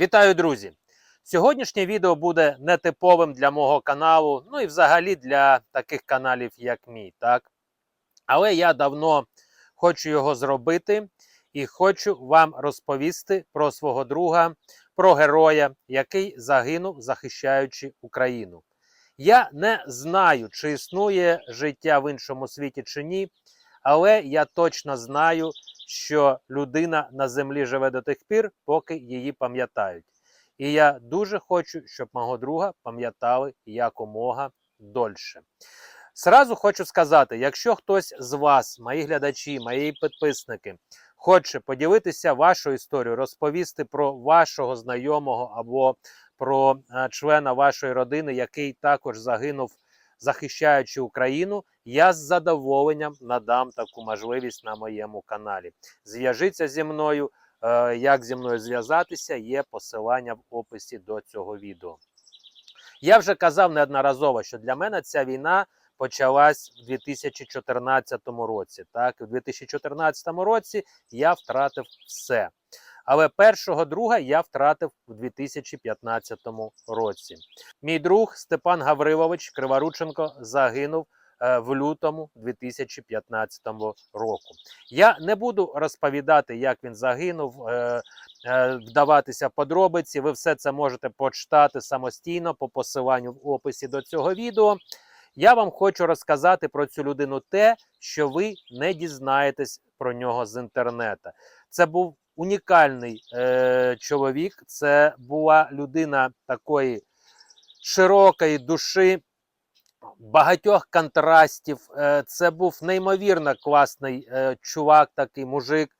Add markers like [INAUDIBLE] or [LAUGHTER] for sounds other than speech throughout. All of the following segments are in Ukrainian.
Вітаю, друзі! Сьогоднішнє відео буде нетиповим для мого каналу, ну і взагалі для таких каналів, як мій. так? Але я давно хочу його зробити і хочу вам розповісти про свого друга, про героя, який загинув, захищаючи Україну. Я не знаю, чи існує життя в іншому світі чи ні, але я точно знаю, що людина на землі живе до тих пір, поки її пам'ятають. І я дуже хочу, щоб мого друга пам'ятали якомога дольше. Сразу хочу сказати: якщо хтось з вас, мої глядачі, мої підписники, хоче поділитися вашою історією, розповісти про вашого знайомого або про е, члена вашої родини, який також загинув, захищаючи Україну, я з задоволенням надам таку можливість на моєму каналі. Зв'яжіться зі мною. Е, Як зі мною зв'язатися, є посилання в описі до цього відео. Я вже казав неодноразово, що для мене ця війна почалась в 2014 році. Так, у 2014 році я втратив все. Але першого друга я втратив у 2015 році. Мій друг Степан Гаврилович Криворученко загинув е, в лютому 2015 року. Я не буду розповідати, як він загинув, е, е, вдаватися в подробиці. Ви все це можете почитати самостійно по посиланню в описі до цього відео. Я вам хочу розказати про цю людину те, що ви не дізнаєтесь про нього з інтернету. Це був унікальний е, чоловік, це була людина такої широкої душі, багатьох контрастів. Е, це був неймовірно класний е, чувак, такий мужик,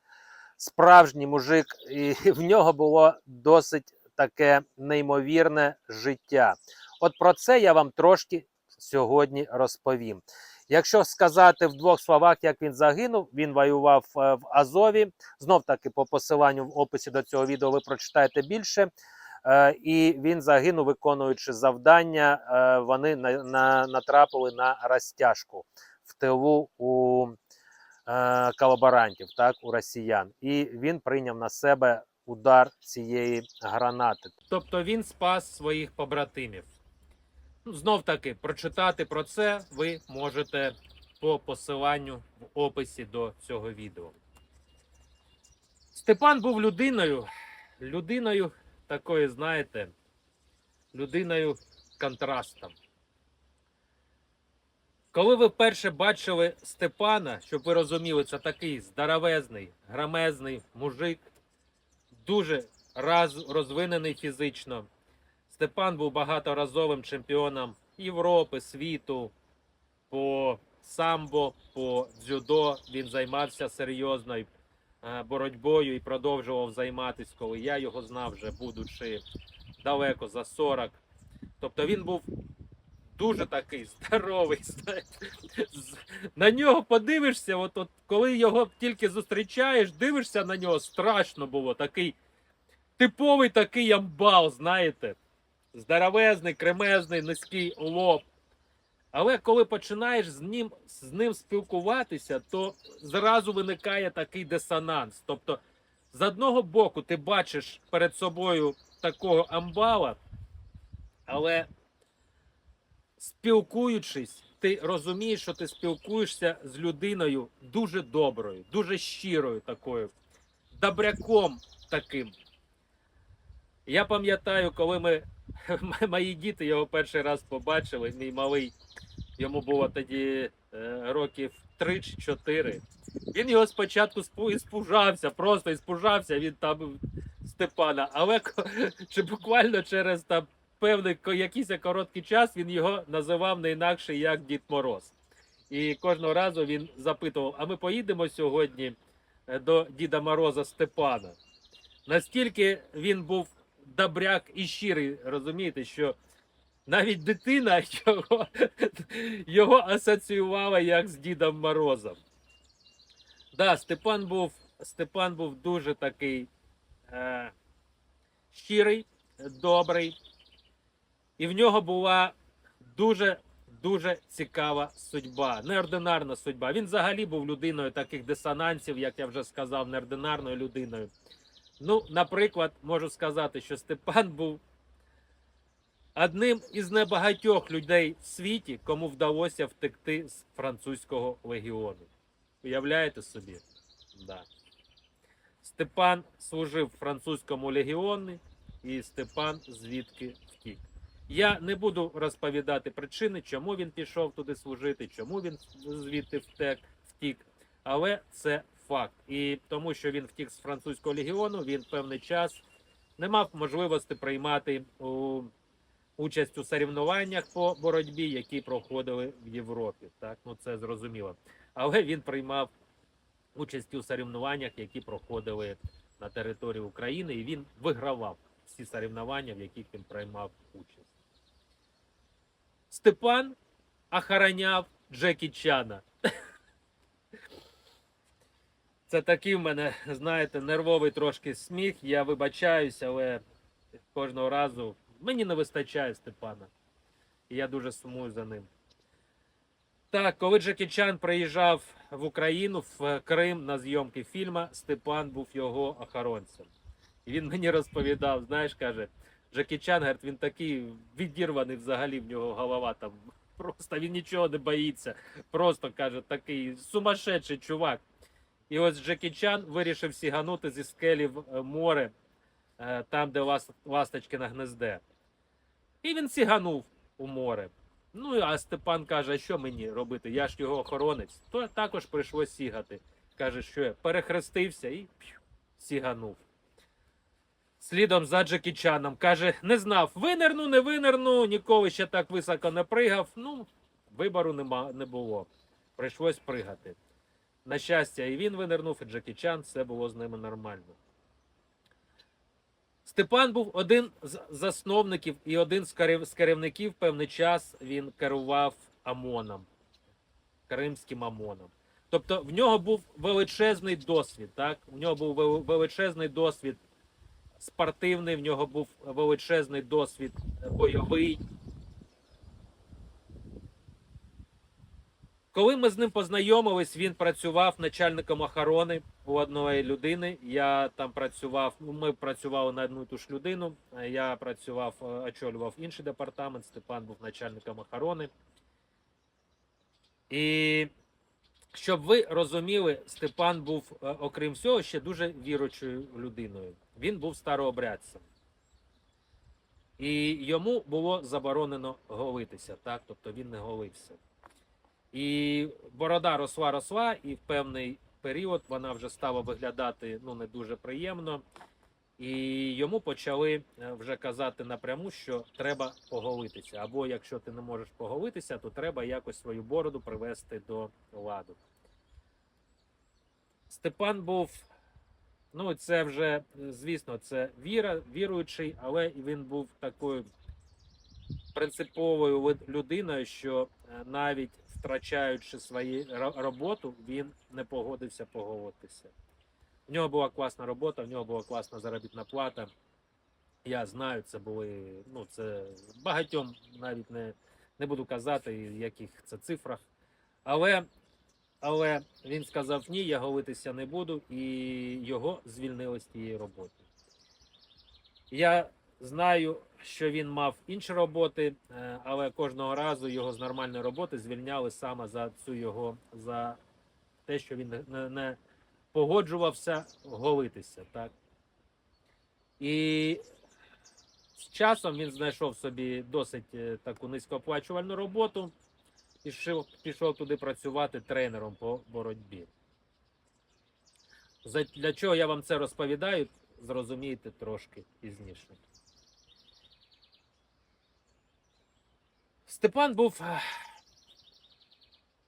справжній мужик, і [LAUGHS] в нього було досить таке неймовірне життя. От про це я вам трошки сьогодні розповім. Якщо сказати в двох словах, як він загинув, він воював е, в Азові. Знов таки, по посиланню в описі до цього відео ви прочитаєте більше. Е, І він загинув, виконуючи завдання. Е, Вони на, на, натрапили на розтяжку в тилу у колаборантів, так, у росіян. І він прийняв на себе удар цієї гранати. Тобто він спас своїх побратимів. Ну, Знов таки, прочитати про це ви можете по посиланню в описі до цього відео. Степан був людиною, людиною такою, знаєте, людиною контрастом. Коли ви вперше бачили Степана, щоб ви розуміли, це такий здоровезний, грамезний мужик, дуже розвинений фізично. Степан був багаторазовим чемпіоном Європи, світу по самбо, по дзюдо. Він займався серйозною е, боротьбою і продовжував займатися, коли я його знав, вже будучи далеко за 40. Тобто він був дуже такий здоровий. [LAUGHS] На нього подивишся, от, от коли його тільки зустрічаєш, дивишся на нього, страшно було. Такий типовий такий амбал, знаєте здоровезний, кремезний, низький лоб. Але коли починаєш з ним, з ним спілкуватися, то зразу виникає такий дисонанс. Тобто, з одного боку, ти бачиш перед собою такого амбала, але спілкуючись, ти розумієш, що ти спілкуєшся з людиною дуже доброю, дуже щирою такою, добряком таким. Я пам'ятаю, коли ми [LAUGHS] Мої діти його перший раз побачили. Мій малий йому було тоді е, років 3 чи 4. Він його спочатку спу- іспужався, просто іспужався він там Степана. Але [LAUGHS] чи буквально через там певний якийсь короткий час він його називав не інакше як Дід Мороз. І кожного разу він запитував: а ми поїдемо сьогодні е, до Діда Мороза Степана. Настільки він був добряк і щирий, розумієте, що навіть дитина [LAUGHS] його, його асоціювала як з Дідом Морозом. Да, Степан був, Степан був дуже такий е, щирий, добрий, і в нього була дуже дуже цікава судьба, неординарна судьба. Він взагалі був людиною таких дисонансів, як я вже сказав, неординарною людиною. Ну, наприклад, можу сказати, що Степан був одним із небагатьох людей в світі, кому вдалося втекти з французького легіону. Уявляєте собі? Да. Степан служив французькому легіоні, і Степан звідки втік. Я не буду розповідати причини, чому він пішов туди служити, чому він звідти втек, втік. Але це факт. І тому, що він втік з французького легіону, він певний час не мав можливості приймати у, участь у соревнованнях по боротьбі, які проходили в Європі. Так, ну це зрозуміло. Але він приймав участь у соревнованнях, які проходили на території України, і він вигравав всі соревнування, в яких він приймав участь. Степан охороняв Джекі Чана. Це такий в мене, знаєте, нервовий трошки сміх. Я вибачаюсь, але кожного разу мені не вистачає Степана. І я дуже сумую за ним. Так, коли Джекі Чан приїжджав в Україну, в Крим на зйомки фільму, Степан був його охоронцем. І він мені розповідав, знаєш, каже, Джекі Чан, говорить, він такий відірваний взагалі в нього голова там. Просто він нічого не боїться. Просто каже, такий сумасшедший чувак. І ось Джекі Чан вирішив сіганути зі скелі в е, море, е, там, де лас- ласточкине гнезде. І він сіганув у море. Ну а Степан каже, а що мені робити? Я ж його охоронець. То також прийшлось сігати. Каже, що я перехрестився і п'ю, сіганув. Слідом за Джекі Чаном. Каже, не знав, винирну, не винирну, ніколи ще так високо не пригав. Ну, вибору нема, не було. Прийшлось пригати. На щастя, і він винирнув, і Джекі Чан, все було з ними нормально. Степан був один з засновників і один з керівників певний час він керував ОМОНом, Кримським ОМОНом. Тобто в нього був величезний досвід. Так? В нього був величезний досвід спортивний, в нього був величезний досвід е, бойовий. Коли ми з ним познайомились, він працював начальником охорони у одної людини. Я там працював, ну, ми працювали на одну і ту ж людину. Е, Я працював, е, очолював інший департамент. Степан був начальником охорони. І щоб ви розуміли, Степан був, е, окрім всього, ще дуже віручою людиною. Він був старообрядцем. І йому було заборонено голитися, так? Тобто він не голився. І борода росла, росла, і в певний період вона вже стала виглядати ну, не дуже приємно. І йому почали е, вже казати напряму, що треба поголитися. Або якщо ти не можеш поголитися, то треба якось свою бороду привести до ладу. Степан був, ну це вже, звісно, це віра, віруючий, але він був такою принциповою людиною, що навіть втрачаючи свою роботу, він не погодився поголитися. В нього була класна робота, в нього була класна заробітна плата. Я знаю, це були, ну, це багатьом навіть не, не буду казати, в яких це цифрах. Але, але він сказав ні, я голитися не буду, і його звільнили з тієї роботи. Я знаю, що він мав інші роботи, е, але кожного разу його з нормальної роботи звільняли саме за цю його за те, що він не- погоджувався голитися. Так? І з часом він знайшов собі досить е, таку низькооплачувальну роботу і пішов туди працювати тренером по боротьбі. Для чого я вам це розповідаю, зрозумієте трошки пізніше. Степан був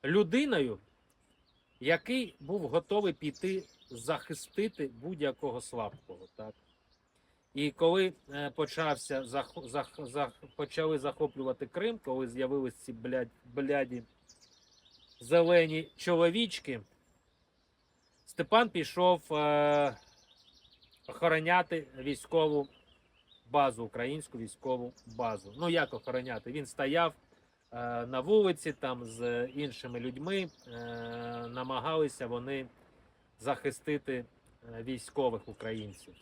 людиною, який був готовий піти захистити будь-якого слабкого. Так? І коли е, почався зах, зах, зах, почали захоплювати Крим, коли з'явились ці блядь, бляді зелені чоловічки, Степан пішов е, охороняти військову базу, українську військову базу. Ну як охороняти? Він стояв е, на вулиці там з іншими людьми, е, намагалися вони захистити е, військових українців.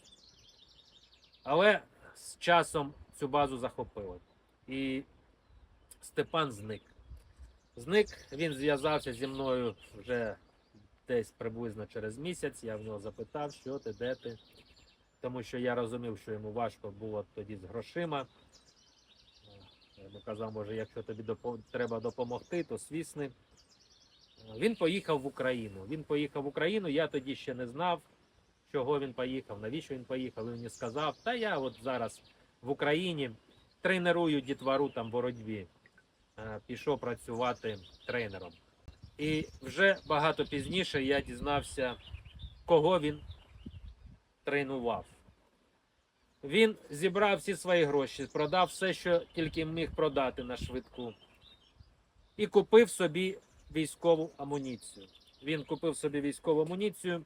Але з часом цю базу захопили. І Степан зник. Зник, він зв'язався зі мною вже десь приблизно через місяць. Я в нього запитав, що ти, де ти. Тому що я розумів, що йому важко було тоді з грошима. Я йому казав, може, якщо тобі допо- треба допомогти, то свісни. Він поїхав в Україну. Він поїхав в Україну, я тоді ще не знав, чого він поїхав, навіщо він поїхав. Він мені сказав, та я от зараз в Україні тренерую дітвору там боротьбі. Е, Пішов працювати тренером. І вже багато пізніше я дізнався, кого він тренував. Він зібрав всі свої гроші, продав все, що тільки міг продати на швидку, і купив собі військову амуніцію. Він купив собі військову амуніцію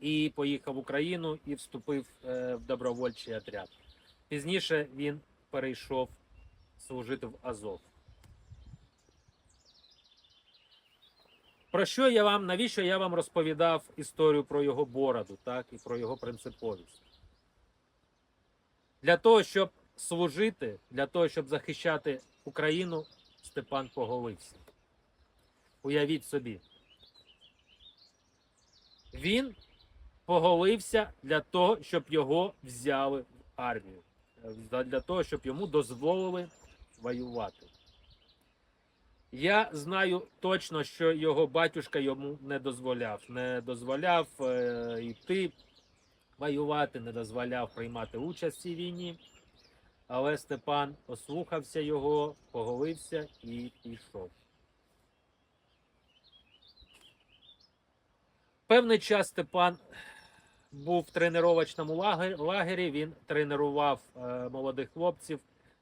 і поїхав в Україну і вступив е, в добровольчий отряд. Пізніше він перейшов служити в Азов. Про що я вам, навіщо я вам розповідав історію про його бороду, так, і про його принциповість? Для того, щоб служити, для того, щоб захищати Україну, Степан поголився. Уявіть собі. Він поголився для того, щоб його взяли в армію, Е, для того, щоб йому дозволили воювати. Я знаю точно, що його батюшка йому не дозволяв. Не дозволяв е, йти воювати, не дозволяв приймати участь в цій війні. Але Степан ослухався його, поголився і пішов. Певний час Степан був в тренувачному лагері, лагері. Він тренував е, молодих хлопців.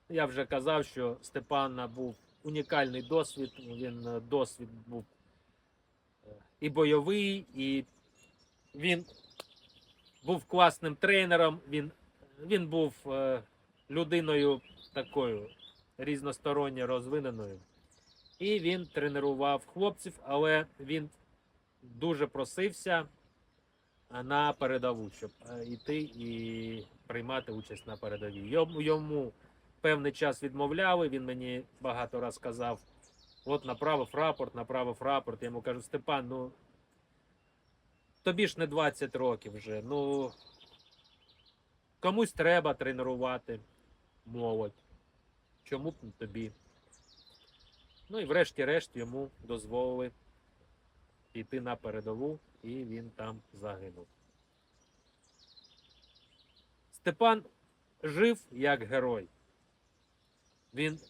Я вже казав, що Степана був унікальний досвід. Він е, досвід був е, і бойовий, і він був класним тренером. Він, він був е, людиною такою різносторонньо розвиненою. І він тренував хлопців, але він дуже просився на передову, щоб е, йти і приймати участь на передовій. Йому, йому певний час відмовляли. Він мені багато раз казав: от направив рапорт, направив рапорт. Я йому кажу, Степан, ну тобі ж не 20 років вже. Ну комусь треба тренувати молодь. Чому б не тобі? Ну і врешті-решт йому дозволили піти на передову, і він там загинув. Степан жив як герой. Він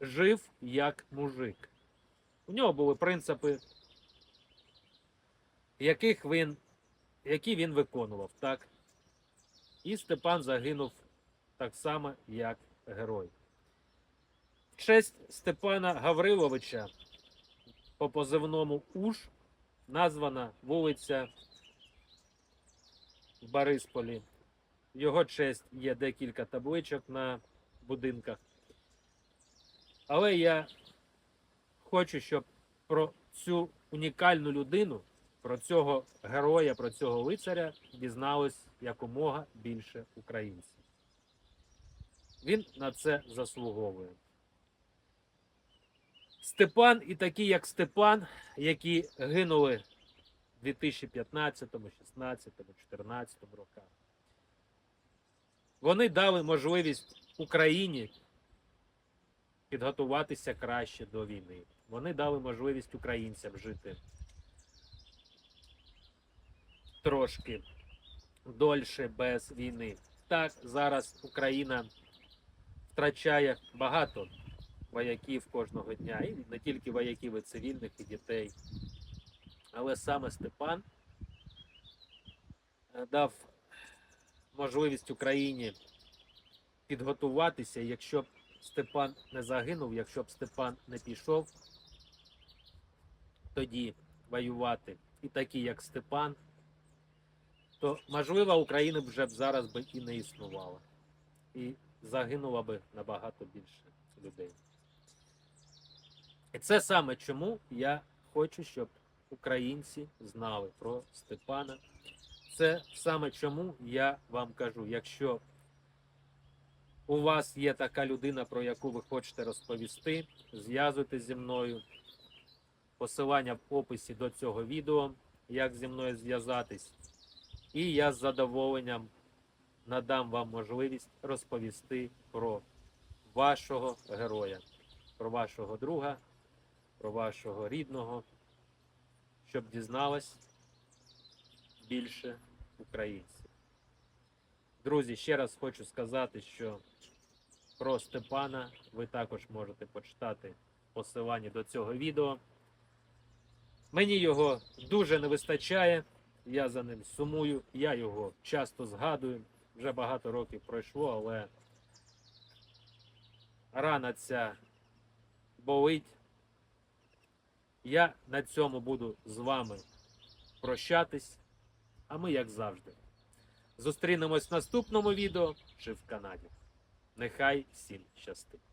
жив як мужик. У нього були принципи, яких він, які він виконував, так? І Степан загинув так само, як герой. В честь Степана Гавриловича по позивному Уж названа вулиця в Борисполі. Його честь є декілька табличок на будинках. Але я хочу, щоб про цю унікальну людину, про цього героя, про цього лицаря дізналось якомога більше українців. Він на це заслуговує. Степан і такі, як Степан, які гинули в 2015, 16, 14 роках. Вони дали можливість Україні підготуватися краще до війни. Вони дали можливість українцям жити трошки дольше без війни. Так, зараз Україна втрачає багато вояків кожного дня, і не тільки вояків, і цивільних, і дітей. Але саме Степан е, дав можливість Україні підготуватися, якщо б Степан не загинув, якщо б Степан не пішов, тоді воювати і такі, як Степан, то можливо Україна вже б зараз би і не існувала. І загинуло би набагато більше людей. І це саме чому я хочу, щоб українці знали про Степана. Це саме чому я вам кажу, якщо у вас є така людина, про яку ви хочете розповісти, зв'язуйтесь зі мною. Посилання в описі до цього відео, як зі мною зв'язатись. І я з задоволенням надам вам можливість розповісти про вашого героя, про вашого друга, про вашого рідного, щоб дізналось більше українців. Друзі, ще раз хочу сказати, що про Степана ви також можете почитати в посиланні до цього відео. Мені його дуже не вистачає. Я за ним сумую, я його часто згадую. Вже багато років пройшло, але рана ця болить. Я на цьому буду з вами прощатись. А ми, як завжди, зустрінемось в наступному відео чи в Канаді. Нехай всім щастить!